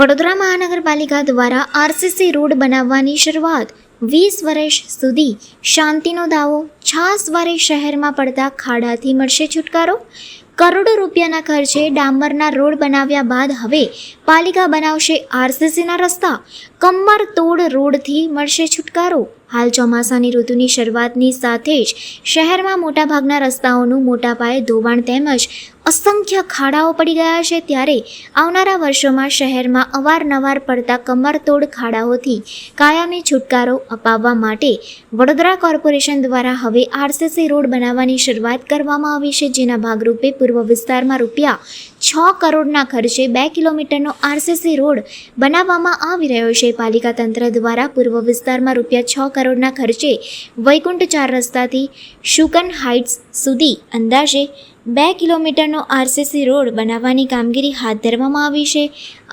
વડોદરા મહાનગરપાલિકા દ્વારા RCC road બનાવવાની શરૂઆત વીસ વર્ષ સુધી શાંતિનો દાવો છાસવારે શહેરમાં પડતા ખાડાથી મળશે છુટકારો. કરોડો રૂપિયાના ખર્ચે ડામરના રોડ બનાવ્યા બાદ હવે પાલિકા બનાવશે આરસીસીના રસ્તા. કમર તોડ રોડથી મળશે છુટકારો. હાલ ચોમાસાની ઋતુની શરૂઆતની સાથે જ શહેરમાં મોટાભાગના રસ્તાઓનું મોટા પાયે ધોવાણ તેમજ અસંખ્ય ખાડાઓ પડી ગયા છે ત્યારે આવનારા વર્ષોમાં શહેરમાં અવારનવાર પડતા કમરતોડ ખાડાઓથી કાયમી છુટકારો અપાવવા માટે વડોદરા કોર્પોરેશન દ્વારા હવે આરસીસી રોડ બનાવવાની શરૂઆત કરવામાં આવી છે, જેના ભાગરૂપે પૂર્વ વિસ્તારમાં રૂપિયા છ કરોડના ખર્ચે બે કિલોમીટરનો આરસીસી રોડ બનાવવામાં આવી રહ્યો છે. પાલિકા તંત્ર દ્વારા પૂર્વ વિસ્તારમાં રૂપિયા છ કરોડના ખર્ચે વૈકુંઠ ચાર રસ્તાથી શુકન હાઇટ્સ સુધી અંદાજે બે કિલોમીટરનો આરસીસી રોડ બનાવવાની કામગીરી હાથ ધરવામાં આવી છે.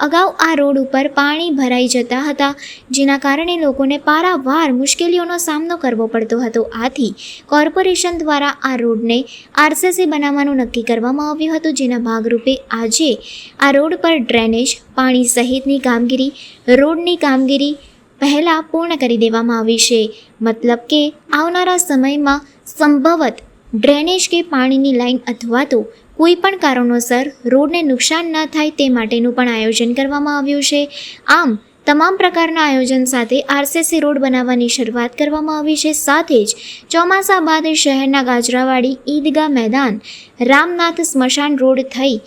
અગાઉ આ રોડ ઉપર પાણી ભરાઈ જતા હતા, જેના કારણે લોકોને પારાવાર મુશ્કેલીઓનો સામનો કરવો પડતો હતો. આથી કોર્પોરેશન દ્વારા આ રોડને આરસીસી બનાવવાનું નક્કી કરવામાં આવ્યું હતું, જેના ભાગરૂપે આજે આ રોડ પર ડ્રેનેજ, પાણી સહિતની કામગીરી, રોડની કામગીરી પહેલાં પૂર્ણ કરી દેવામાં આવી છે. મતલબ કે આવનારા સમયમાં સંભવત ડ્રેનેજ કે પાણીની લાઈન અથવા તો કોઈ પણ કારણોસર રોડને નુકસાન ન થાય તે માટેનું પણ આયોજન કરવામાં આવ્યું છે. આમ, તમામ પ્રકારના આયોજન સાથે આરસીસી રોડ બનાવવાની શરૂઆત કરવામાં આવી છે. સાથે જ ચોમાસા બાદ શહેરના ગાજરાવાડી ઈદગાહ મેદાન, રામનાથ સ્મશાન રોડ થઈ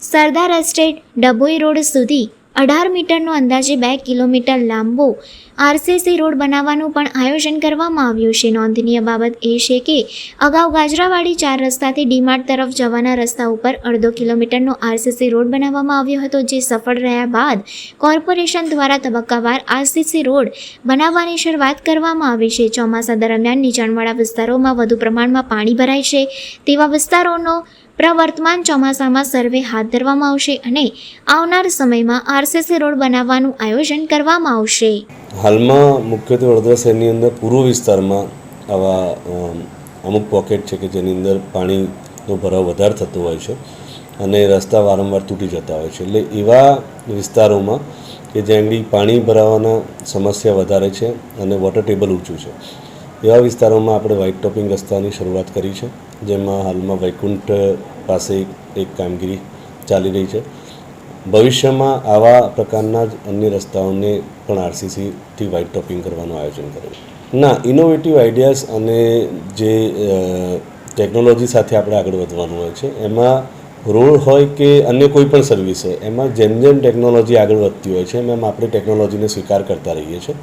સરદાર એસ્ટેટ ડભોઈ રોડ સુધી અઢાર મીટરનો અંદાજે બે કિલોમીટર લાંબો આરસીસી રોડ બનાવવાનું પણ આયોજન કરવામાં આવ્યું છે. નોંધનીય બાબત એ છે કે અગાઉ ગાજરાવાડી ચાર રસ્તાથી ડીમાર્ટ તરફ જવાના રસ્તા ઉપર અડધો કિલોમીટરનો આરસીસી રોડ બનાવવામાં આવ્યો હતો, જે સફળ રહ્યા બાદ કોર્પોરેશન દ્વારા તબક્કાવાર આરસીસી રોડ બનાવવાની શરૂઆત કરવામાં આવી છે. ચોમાસા દરમિયાન નીચાણવાળા વિસ્તારોમાં વધુ પ્રમાણમાં પાણી ભરાય છે. તેવા વિસ્તારોનો પ્રવર્તમાન ચોમાસામાં સર્વે હાથ ધરવામાં આવશે અને આવનાર સમયમાં આરસીસી રોડ બનાવવાનું આયોજન કરવામાં આવશે. હાલમાં મુખ્યત્વે વડોદરા શહેરની અંદર પૂર્વ વિસ્તારમાં આવા અમુક પોકેટ છે કે જેની અંદર પાણીનો ભરાવ વધારે થતો હોય છે અને રસ્તા વારંવાર તૂટી જતા હોય છે. એટલે એવા વિસ્તારોમાં કે જ્યાં આગળ પાણી ભરાવાના સમસ્યા વધારે છે અને વોટર ટેબલ ઊંચું છે. એવા વિસ્તારોમાં આપણે વ્હાઇટ ટોપિંગ રસ્તાની શરૂઆત કરી છે. જેમાં હાલમાં વૈકુંઠ પાસે એક કામગીરી ચાલી રહી છે. ભવિષ્યમાં આવા પ્રકારના જ અન્ય રસ્તાઓને પણ આરસીસીથી વ્હાઇટ ટોપિંગ કરવાનું આયોજન કરેલું ના ઇનોવેટિવ આઈડિયાઝ અને જે ટેકનોલોજી સાથે આપણે આગળ વધવાનું હોય છે, એમાં રોડ હોય કે અન્ય કોઈ પણ સર્વિસ હોય, એમાં જેમ જેમ ટેકનોલોજી આગળ વધતી હોય છે, એમ એમ આપણે ટેકનોલોજીને સ્વીકાર કરતા રહીએ છીએ.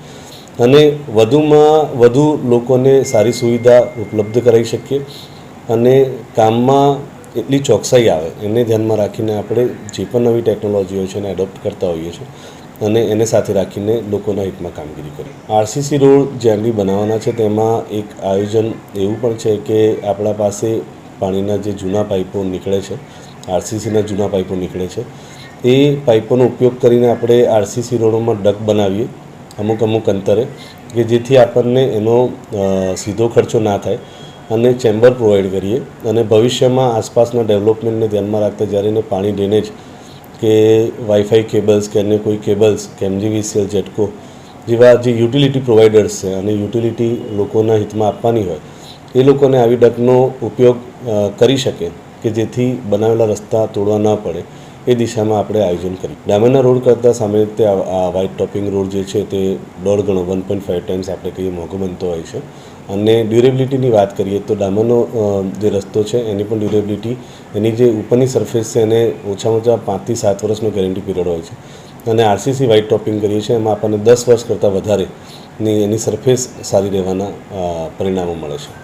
અને વધુમાં વધુ લોકોને સારી સુવિધા ઉપલબ્ધ કરાવી શકીએ. અને કામમાં એટલી ચોકસાઈ આવે. એને ધ્યાનમાં રાખીને આપણે જે પણ નવી ટેકનોલોજીઓ છે એને એડોપ્ટ કરતા હોઈએ છીએ અને એને સાથે રાખીને લોકોના હિતમાં કામગીરી કરી આરસીસી રોડ જે આગળ બનાવવાના છે તેમાં એક આયોજન એવું પણ છે કે આપણા પાસે પાણીના જે જૂના પાઇપો નીકળે છે આરસીસીના જૂના પાઇપો નીકળે છે, એ પાઇપોનો ઉપયોગ કરીને આપણે આરસીસી રોડોમાં ડક બનાવીએ અમુક અમુક અંતરે કે જેથી આપણને એનો સીધો ખર્ચો ના થાય. અને ચેમ્બર પ્રોવાઈડ કરીએ અને ભવિષ્યમાં આસપાસના ડેવલપમેન્ટને ધ્યાનમાં રાખતા જ્યારે એને પાણી ડ્રેનેજ કે વાઈફાઈ કેબલ્સ કે અન્ય કોઈ કેબલ્સ કે એમજીવીસીએલ જેટકો જેવા જે યુટિલિટી પ્રોવાઈડર્સ છે અને યુટિલિટી લોકોના હિતમાં આપવાની હોય, એ લોકોને આવી ડકનો ઉપયોગ કરી શકે કે જેથી બનાવેલા રસ્તા તોડવા ન પડે, એ દિશામાં આપણે આયોજન કર્યું ડામરના રોડ કરતાં સામાન્ય રીતે આ વ્હાઇટ ટોપિંગ રોડ જે છે તે દોઢ ગણો વન પોઈન્ટ ફાઇવ ટાઈમ્સ આપણે કહીએ મોંઘો બનતો હોય છે. અને ડ્યુરેબિલિટીની વાત કરીએ તો ડામરનો જે રસ્તો છે, એની પણ ડ્યુરેબિલિટી, એની જે ઉપરની સરફેસ છે, એને ઓછામાં ઓછા પાંચથી સાત વર્ષનો ગેરંટી પીરિયડ હોય છે. અને આરસીસી વ્હાઇટ ટોપિંગ કરીએ છીએ, એમાં આપણને દસ વર્ષ કરતાં વધારે ની એની સરફેસ સારી રહેવાના પરિણામો મળે છે.